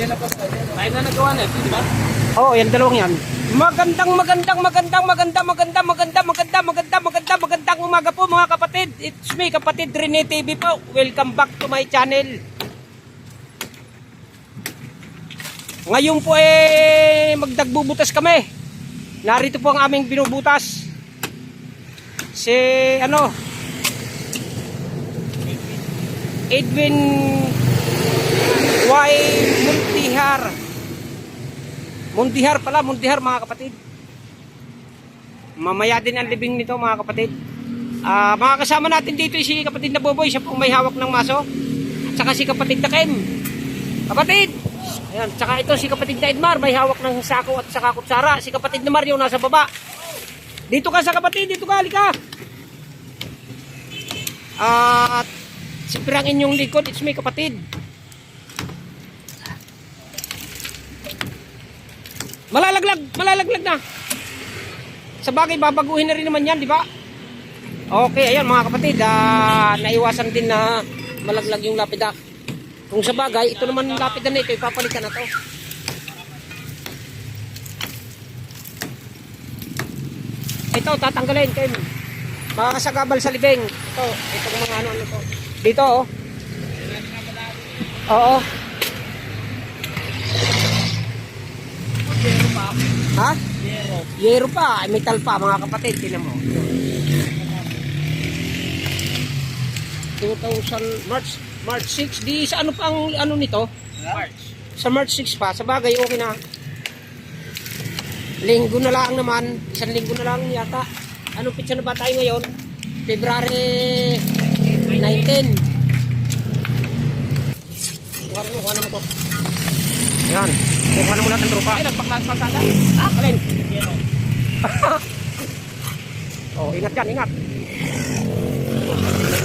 Tayo na nagawa na, di yan dalawang yan. Magandang, magandang, magandang, magandang, magandang, magandang, magandang, magandang, magandang, magandang umaga po mga kapatid. It's me, kapatid Rene TV po. Welcome back to my channel. Ngayon po eh, magdagbubutas kami. Narito po ang aming binubutas. Si, ano, Edwin. Multihar. Mundihar pala, mundihar mga kapatid. Mamaya din ang libing nito mga kapatid. Ah, mga kasama natin dito si kapatid na Boboy, siya pong may hawak ng maso. At saka si kapatid na Ken. Kapatid! Ayan, tsaka ito si kapatid na Edmar, may hawak ng sako at saka kutsara. Si kapatid na Mario nasa baba. Dito ka sa kapatid, dito ka, halika. At siyempre ang inyong likod, it's me kapatid. Malalaglag, malalaglag na. Sa bagay, babaguhin na rin naman yan, di ba? Okay, ayan mga kapatid, ah, naiwasan din na malaglag yung lapida. Kung sa bagay, ito naman yung lapida na ito, ipapalitan na to. Ito, tatanggalin, Ken. Makakasagabal sa libeng. Ito, itong mga ano, ano to. Dito, oh. Oo. Ha? Zero. Yero pa, metal pa mga kapatid, tinan mo. 2000 March March 6 di sa ano pa ang ano nito? March. Sa March 6 pa, sa bagay okay na. Linggo na lang naman, isang linggo na lang yata. Anong pitsa na ba tayo ngayon? February 19. Kuha mo, kuha mo to. Yan. Kuha na lahat ng tropa. Ay, nagpaklas pa sana. Ah, kalin. Zero. Oh, ingat yan, ingat.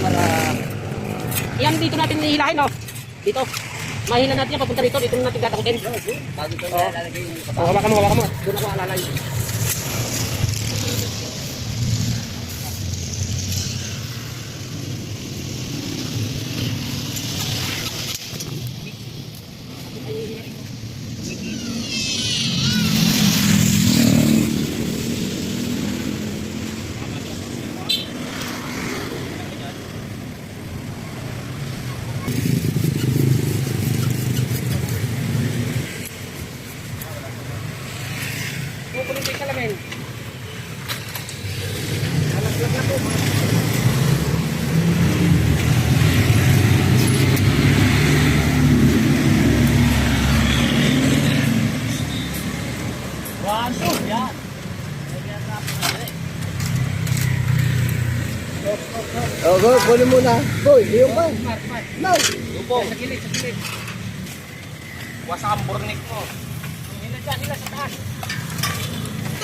Para... Yan dito natin nihilahin, oh. Dito. Mahila natin yan, papunta dito. Dito na natin gatakutin. Bago ito Oo. lalagay yung Oh, hawakan mo, hawakan mo. Doon ako alalay. Kukunin ko yung salamin. Alas-alas na po. One, two, yan. Oh, go, kunin muna. Boy, iyong pa. No. Lupo. Sa gilid, sa gilid. Wasak ang burnik mo. Hila dyan, hila sa taas.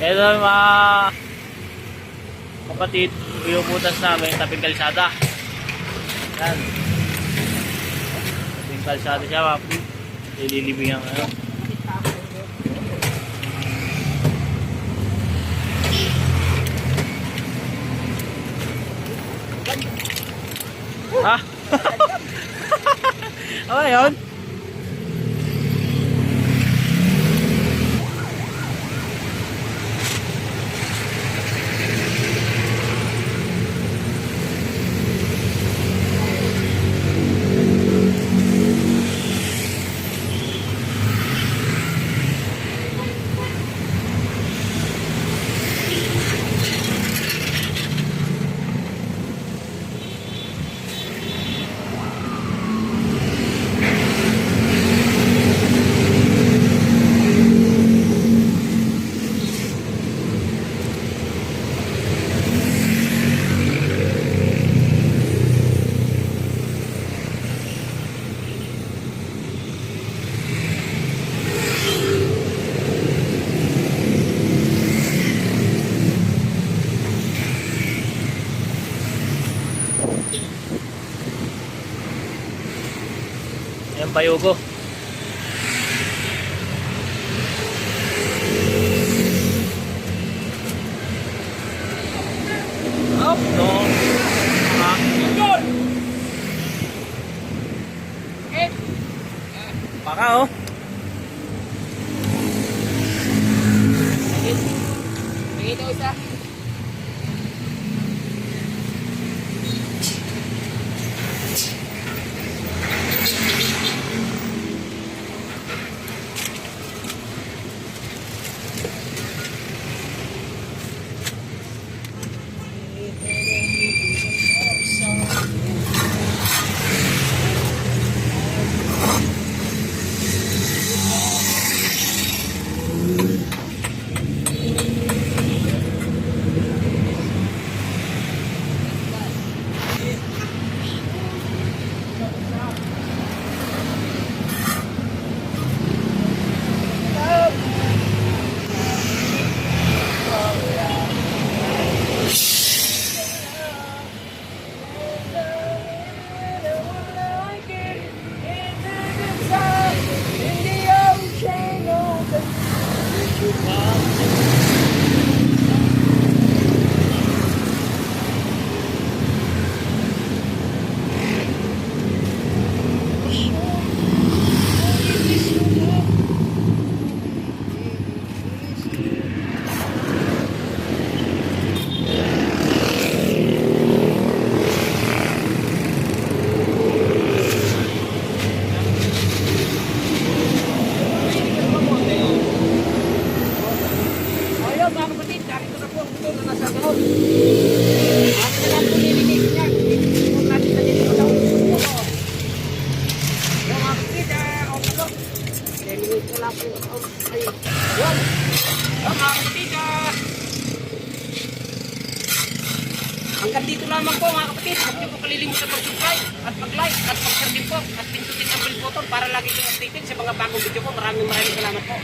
Ito mga kapatid, pinuputas namin taping kalsada. Yan. Taping kalsada siya, kapatid. Ililibing ang ano. Ha? ano yun? Ng bayugo. Ayun mga kapatid, ah. Hanggang dito lamang po mga kapatid. Huwag niyo po kalilimutan mag-subscribe at mag-like at mag-share din po at pindutin ang bell button para lagi kayong updated sa mga bagong video po. Maraming maraming salamat po.